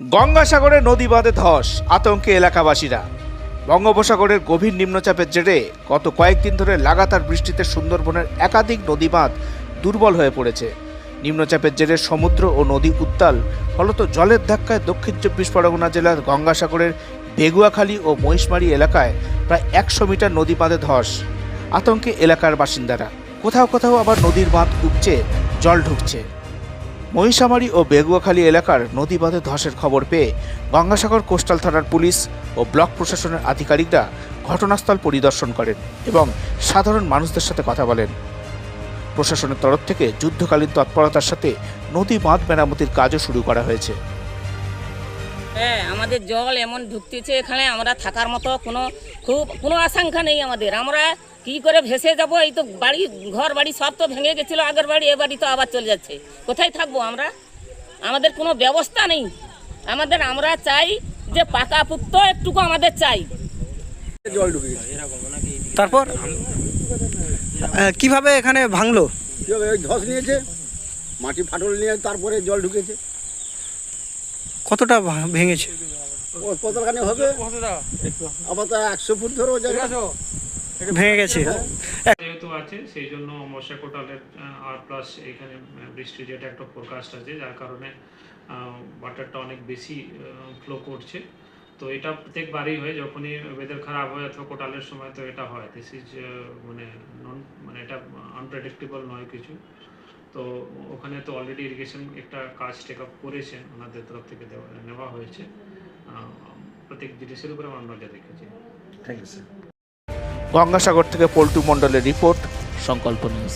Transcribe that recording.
গঙ্গাসাগরে নদী বাঁধে ধস, আতঙ্কে এলাকাবাসীরা। বঙ্গোপসাগরের গভীর নিম্নচাপের জেরে গত কয়েকদিন ধরে লাগাতার বৃষ্টিতে সুন্দরবনের একাধিক নদী বাঁধ দুর্বল হয়ে পড়েছে। নিম্নচাপের জেরে সমুদ্র ও নদী উত্তাল, ফলত জলের ধাক্কায় দক্ষিণ চব্বিশ পরগনা জেলার গঙ্গাসাগরের বেগুয়াখালী ও মহিষমারি এলাকায় প্রায় একশো মিটার নদী বাঁধে ধস। আতঙ্কে এলাকার বাসিন্দারা, কোথাও কোথাও আবার নদীর বাঁধ উপচে জল ঢুকছে। মহিষামারি ও বেগুয়াখালী এলাকার নদী বাঁধে ধসের খবর পেয়ে গঙ্গাসাগর কোস্টাল থানার পুলিশ ও ব্লক প্রশাসনের আধিকারিকরা ঘটনাস্থল পরিদর্শন করেন এবং সাধারণ মানুষদের সাথে কথা বলেন। প্রশাসনের তরফ থেকে যুদ্ধকালীন তৎপরতার সাথে নদী বাঁধ মেরামতির কাজও শুরু করা হয়েছে। হ্যাঁ আমাদের জল এমন ঢুকতেছে এখানে আমরা থাকার মতো কোনো খুব কোনো আশঙ্কা নেই আমাদের। আমরা কি করে ভেসে যাব? এই তো বাড়ি ঘর বাড়ি সব তো ভেঙে গেছিল আগের বাড়ি এ বাড়ি তো আবার চলে যাচ্ছে। কোথায় থাকব আমরা? আমাদের কোনো ব্যবস্থা নেই। আমাদের আমরা চাই যে পাকা পুক্ত একটুকু আমাদের চাই। তারপর? কীভাবে এখানে ভাঙলো? ধস নিয়েছে মাটি ফাটল নিয়ে তারপরে জল ঢুকেছে। কতটা ভা- ভেঙেছে? ও কতখানি হবে? আবার তো একশো ফুট ধরো জায়গা ভেঙে গেছে। যেহেতু আছে সেই জন্য মশা কোটালের আর প্লাস এখানে আহ, বৃষ্টির যেটা একটা ফোরকাস্ট আছে যার কারণে ওয়াটারটা অনেক বেশি ফ্লো করছে। তো এটা প্রত্যেকবারই হয় যখনই ওয়েদার খারাপ হয় অথবা কোটালের সময় তো এটা হয়। দিস ইজ মানে নন মানে এটা আনপ্রেডিক্টেবল নয় কিছু। তো ওখানে তো অলরেডি ইরিগেশন একটা কাজ টেক আপ করেছেন, ওনাদের তরফ থেকে দেওয়া, নেওয়া হয়েছে। প্রত্যেক জিনিসের উপরে আমরা নজর রেখেছি। থ্যাংক ইউ স্যার গঙ্গাসাগর থেকে পল্টু মণ্ডলের রিপোর্ট, সংকল্প নিউজ।